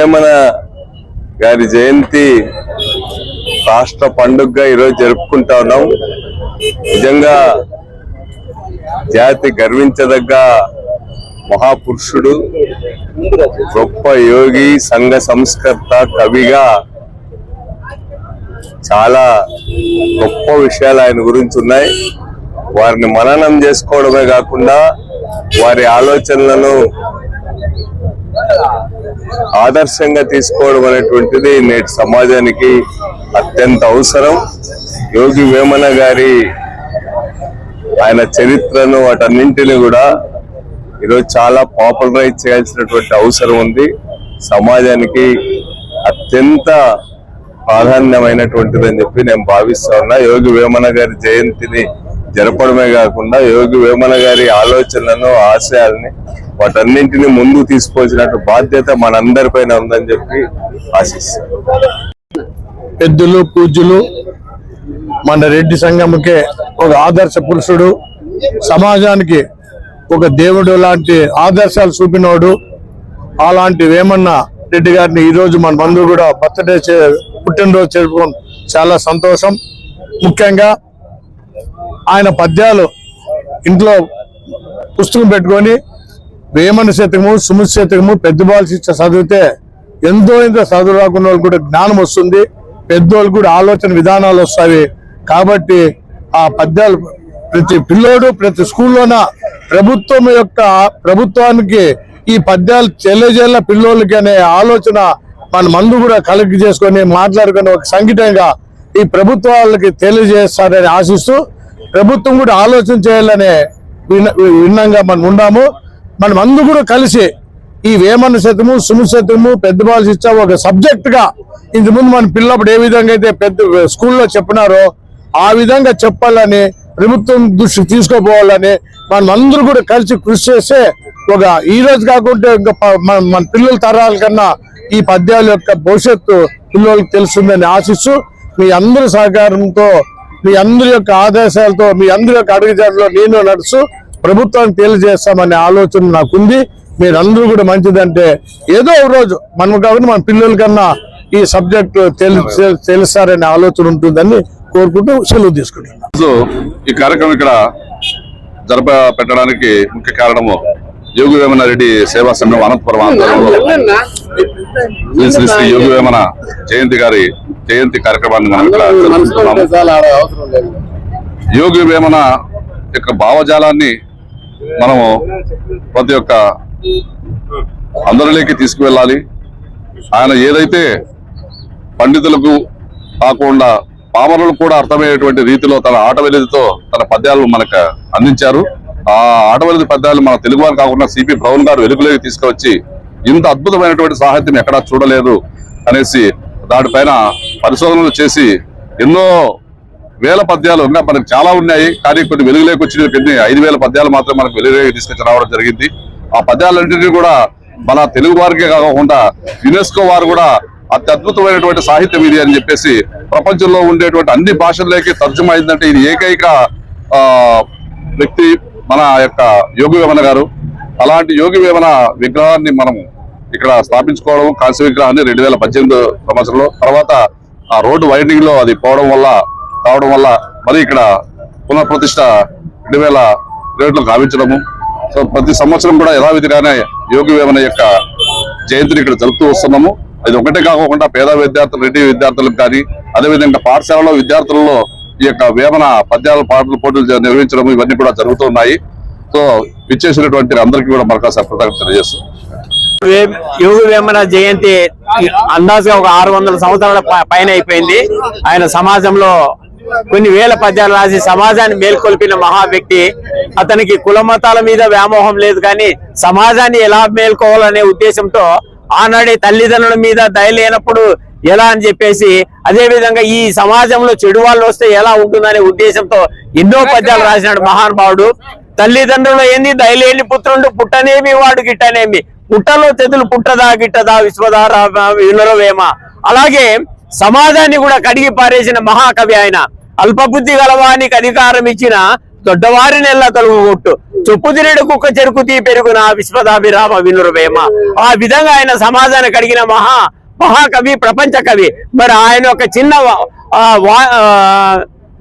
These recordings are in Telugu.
వేమన గారి జయంతి రాష్ట్ర పండుగగా ఈరోజు జరుపుకుంటా ఉన్నాం. నిజంగా జాతి గర్వించదగ్గ మహాపురుషుడు గొప్ప యోగి సంఘ సంస్కర్త కవిగా చాలా గొప్ప విషయాలు ఆయన గురించి ఉన్నాయి. వారిని మననం చేసుకోవడమే కాకుండా వారి ఆలోచనలను ఆదర్శంగా తీసుకోవడం అనేటువంటిది నేటి సమాజానికి అత్యంత అవసరం. యోగి వేమన గారి ఆయన చరిత్రను వాటన్నింటిని కూడా ఈరోజు చాలా పాపులరైజ్ చేయాల్సినటువంటి అవసరం ఉంది. సమాజానికి అత్యంత ప్రాధాన్యమైనటువంటిది అని చెప్పి నేను భావిస్తా ఉన్నా. యోగి వేమన గారి జయంతిని జరపడమే కాకుండా యోగి వేమన గారి ఆలోచనలను ఆశయాల్ని వాటన్నింటిని ముందుకు తీసుకోవాల్సినట్టు బాధ్యత మనందరిపైన ఉందని చెప్పి ఆశిస్తాను పెద్దలు పూజ్యులు మన రెడ్డి సంఘముకే ఒక ఆదర్శ పురుషుడు సమాజానికి ఒక దేవుడు లాంటి ఆదర్శాలు చూపినోడు అలాంటి వేమన్న రెడ్డి గారిని ఈరోజు మన బంధువు కూడా బర్త్డే చే- పుట్టినరోజు జరుపుకోవడం చాలా సంతోషం. ముఖ్యంగా ఆయన పద్యాలు ఇంట్లో పుస్తకం పెట్టుకొని వేమన శతకము సుమిత్ శతకము పెద్ద బాల శిక్ష చదివితే ఎంతో ఎంతో చదువు రాకున్న వాళ్ళు కూడా జ్ఞానం వస్తుంది. పెద్దోళ్ళు కూడా ఆలోచన విధానాలు వస్తాయి. కాబట్టి ఆ పద్యాలు ప్రతి పిల్లోడు ప్రతి స్కూల్లోన ప్రభుత్వం యొక్క ప్రభుత్వానికి ఈ పద్యాలు తెలియజేయాల పిల్లోళ్ళకి అనే ఆలోచన మన మందు కూడా కలెక్ట్ చేసుకొని మాట్లాడుకొని ఒక సంఘటనగా ఈ ప్రభుత్వాలకి తెలియజేస్తారని ఆశిస్తూ ప్రభుత్వం కూడా ఆలోచన చేయాలనే విన్నంగా మనం ఉన్నాము మనం అందరూ కూడా కలిసి ఈ వేమన శతము సుము శతము పెద్ద బాల శిక్ష ఒక సబ్జెక్ట్గా ఇంతకుముందు మన పిల్లప్పుడు ఏ విధంగా అయితే పెద్ద స్కూల్లో చెప్పినారో ఆ విధంగా చెప్పాలని ప్రభుత్వం దృష్టి తీసుకోపోవాలని మనం అందరూ కూడా కలిసి కృషి చేస్తే ఒక ఈ రోజు కాకుంటే ఇంకా మన మన పిల్లల తరాల కన్నా ఈ పద్యాల యొక్క భవిష్యత్తు పిల్లలకు తెలుస్తుందని ఆశిస్తూ మీ అందరి సహకారంతో మీ అందరి యొక్క ఆదేశాలతో మీ అందరి యొక్క అడుగుజాడలో నేను నడుస్తూ ప్రభుత్వానికి తెలియజేస్తామనే ఆలోచన నాకుంది. మీరందరూ కూడా మంచిదంటే ఏదో ఒక రోజు మనం కాబట్టి మన పిల్లల కన్నా ఈ సబ్జెక్ట్ తెలి తెలుస్తారనే ఆలోచన ఉంటుందని కోరుకుంటూ సెలవు తీసుకుంటున్నాను. ఈ కార్యక్రమం ఇక్కడ జరప పెట్టడానికి ముఖ్య కారణము యోగి వేమన రెడ్డి సేవా సంఘం అనంతపురం ఆందోళనలో శ్రీ యోగి వేమన జయంతి గారి జయంతి కార్యక్రమాన్ని మనం ఇక్కడ జరుపుకుంటున్నాము. యోగి వేమన యొక్క భావజాలాన్ని మనము ప్రతి ఒక్క అందరిలోకి తీసుకువెళ్ళాలి. ఆయన ఏదైతే పండితులకు కాకుండా పామరులకు కూడా అర్థమయ్యేటువంటి రీతిలో తన ఆటవెలిదితో తన పద్యాలు మనకు అందించారు. ఆ ఆటవెలిది పద్యాలు మన తెలుగు వారు కాకుండా సిపి బ్రౌన్ గారు వెలుగులోకి తీసుకువచ్చి ఇంత అద్భుతమైనటువంటి సాహిత్యం ఎక్కడా చూడలేదు అనేసి దానిపైన పరిశోధనలు చేసి ఎన్నో వేల పద్యాలు ఇంకా మనకు చాలా ఉన్నాయి. కానీ కొన్ని వెలుగులోకి వచ్చిన కొన్ని ఐదు వేల పద్యాలు మాత్రం మనకు వెలుగులోకి తీసుకొచ్చి రావడం జరిగింది. ఆ పద్యాలన్నింటినీ కూడా మన తెలుగు వారికే కాకుండా యునెస్కో వారు కూడా అత్యద్భుతమైనటువంటి సాహిత్యం ఇది అని చెప్పేసి ప్రపంచంలో ఉండేటువంటి అన్ని భాషల్లోకి తర్జుమా అయిందంటే ఇది ఏకైక ఆ, వ్యక్తి మన యొక్క యోగి వేమన గారు. అలాంటి యోగి వేమన విగ్రహాన్ని మనము ఇక్కడ స్థాపించుకోవడం కాంస్య విగ్రహాన్ని రెండు వేల పద్దెనిమిది సంవత్సరంలో తర్వాత ఆ రోడ్డు వైండింగ్లో అది పోవడం వల్ల కావడం వల్ల మరి ఇక్కడ పునఃప్రతిష్ట రెండు వేల రేట్లు కావించడము సో ప్రతి సంవత్సరం కూడా యథావిధిగానే యోగి వేమన యొక్క జయంతిని ఇక్కడ జరుపుతూ వస్తున్నాము. అది ఒకటే కాకుండా పేద విద్యార్థులు రెడ్డి విద్యార్థులకు కానీ అదేవిధంగా పాఠశాలలో విద్యార్థులలో ఈ యొక్క వేమన పద్యాల పాటల పోటీలు నిర్వహించడం ఇవన్నీ కూడా జరుగుతున్నాయి సో విచ్చేసినటువంటి అందరికీ కూడా మరొకసారి కృతజ్ఞత తెలియజేస్తున్నాం యోగ వేమన జయంతి అందాజుగా ఒక ఆరు వందల సంవత్సరాల పైన అయిపోయింది. ఆయన సమాజంలో కొన్ని వేల పద్యాలు రాసి సమాజాన్ని మేల్కొల్పిన మహా వ్యక్తి. అతనికి కుల మతాల మీద వ్యామోహం లేదు కానీ సమాజాన్ని ఎలా మేల్కోవాలనే ఉద్దేశంతో ఆనాడే తల్లిదండ్రుల మీద దయలేనప్పుడు ఎలా అని చెప్పేసి అదే విధంగా ఈ సమాజంలో చెడు వాళ్ళు వస్తే ఎలా ఉంటుందనే ఉద్దేశంతో ఎన్నో పద్యాలు రాసినాడు మహానుభావుడు. తల్లిదండ్రులు ఏంది? దయలేని పుత్రుడు పుట్టనేమి వాడు గిట్టనేమి? పుట్టలో తెదులు పుట్టదా గిట్టదా? విశ్వధార వినురవేమ అలాగే సమాజాన్ని కూడా కడిగి పారేసిన మహాకవి ఆయన. అల్పబుద్ధి గలవానికి అధికారం ఇచ్చిన దొడ్డవారిని ఎల్ల తొలగొట్టు చొప్పు తినేడు కుక్క చెరుకు తీ పెరుగున విశ్వదాభిరామ వినురవేమ. ఆ విధంగా ఆయన సమాజానికి అడిగిన మహా మహాకవి ప్రపంచ కవి. మరి ఆయన ఒక చిన్న ఆ, వా- ఆ,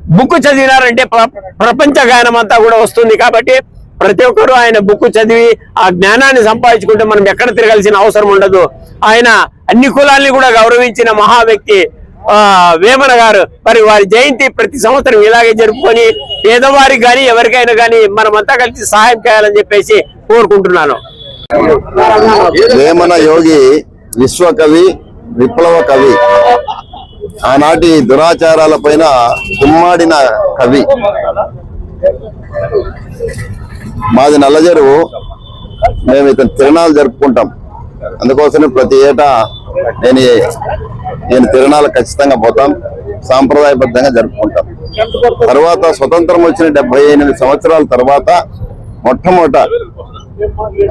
బుక్ చదివినారంటే ప్ర- ప్రపంచ గానం అంతా కూడా వస్తుంది కాబట్టి ప్రతి ఒక్కరూ ఆయన బుక్ చదివి ఆ జ్ఞానాన్ని సంపాదించుకుంటే మనం ఎక్కడ తిరగాల్సిన అవసరం ఉండదు. ఆయన అన్ని కులాల్ని కూడా గౌరవించిన మహా వ్యక్తి వేమన గారు మరి వారి జయంతి ప్రతి సంవత్సరం ఇలాగే జరుపుకొని పేదవారికి కానీ ఎవరికైనా కానీ మనమంతా కలిసి సహాయం చేయాలని చెప్పేసి కోరుకుంటున్నాను. వేమన యోగి విశ్వకవి విప్లవ కవి. ఆనాటి దురాచారాల పైన దుమ్మాడిన కవి. మాది నల్లజరువు. మేము ఇతను తిరణాలు జరుపుకుంటాం. అందుకోసమే ప్రతి ఏటా నేను నేను తిరణాలు ఖచ్చితంగా పోతాం. సాంప్రదాయబద్ధంగా జరుపుకుంటాం. తర్వాత స్వతంత్రం వచ్చిన డెబ్బై ఎనిమిది సంవత్సరాల తర్వాత మొట్టమొదట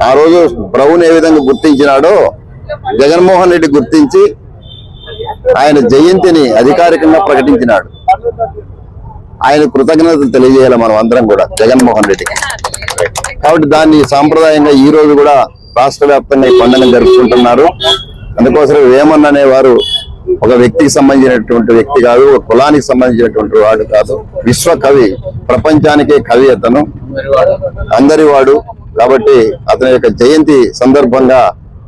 ఆ రోజు బ్రౌన్ ఏ విధంగా గుర్తించినాడో జగన్మోహన్ రెడ్డి గుర్తించి ఆయన జయంతిని అధికారికంగా ప్రకటించినాడు. ఆయన కృతజ్ఞతలు తెలియజేయాలి మనం అందరం కూడా జగన్మోహన్ రెడ్డికి కాబట్టి దాన్ని సాంప్రదాయంగా ఈ రోజు కూడా రాష్ట్ర వ్యాప్తంగా ఈ పండుగ జరుపుకుంటున్నారు. అందుకోసం వేమన్ అనేవారు ఒక వ్యక్తికి సంబంధించినటువంటి వ్యక్తి కాదు ఒక కులానికి సంబంధించినటువంటి వాడు కాదు. విశ్వ కవి ప్రపంచానికే కవి అతను. అందరి వాడు. కాబట్టి అతని యొక్క జయంతి సందర్భంగా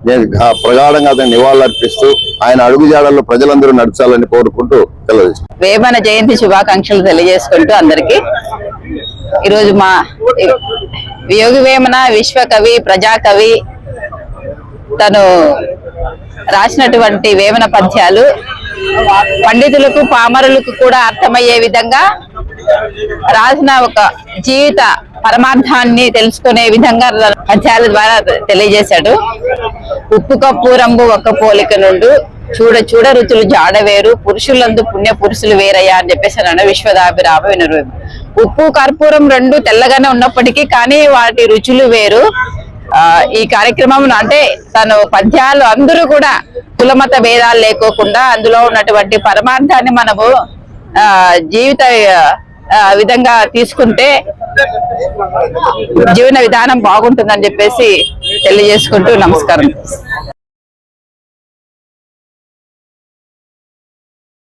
నేను ప్రగాఢంగా అతను నివాళులర్పిస్తూ ఆయన అడుగుజాడల్లో ప్రజలందరూ నడచాలని కోరుకుంటూ తెలియజేస్తాను వేమన జయంతి శుభాకాంక్షలు తెలియజేసుకుంటూ అందరికి. ఈరోజు మా యోగి వేమన విశ్వకవి ప్రజాకవి తను రాసినటువంటి వేమన పద్యాలు. పండితులకు పామరులకు కూడా అర్థమయ్యే విధంగా రాసిన ఒక జీవిత పరమార్థాన్ని తెలుసుకునే విధంగా పద్యాల ద్వారా తెలియజేశాడు. ఉప్పు కప్పు రంగు ఒక్క పోలిక నుండు చూడ చూడ రుచులు జాడవేరు పురుషులందు పుణ్య పురుషులు వేరయ్యా అని చెప్పేసి అన్నాడు విశ్వదాభిరామ వినరు. ఉప్పు కర్పూరం రెండు తెల్లగానే ఉన్నప్పటికీ కానీ వాటి రుచులు వేరు. ఈ కార్యక్రమం అంటే తను పద్యాలు అందరూ కూడా కులమత భేదాలు లేకోకుండా అందులో ఉన్నటువంటి పరమార్థాన్ని మనము ఆ జీవిత ఆ, విధంగా తీసుకుంటే జీవన విధానం బాగుంటుందని చెప్పేసి తెలియజేసుకుంటూ నమస్కారం.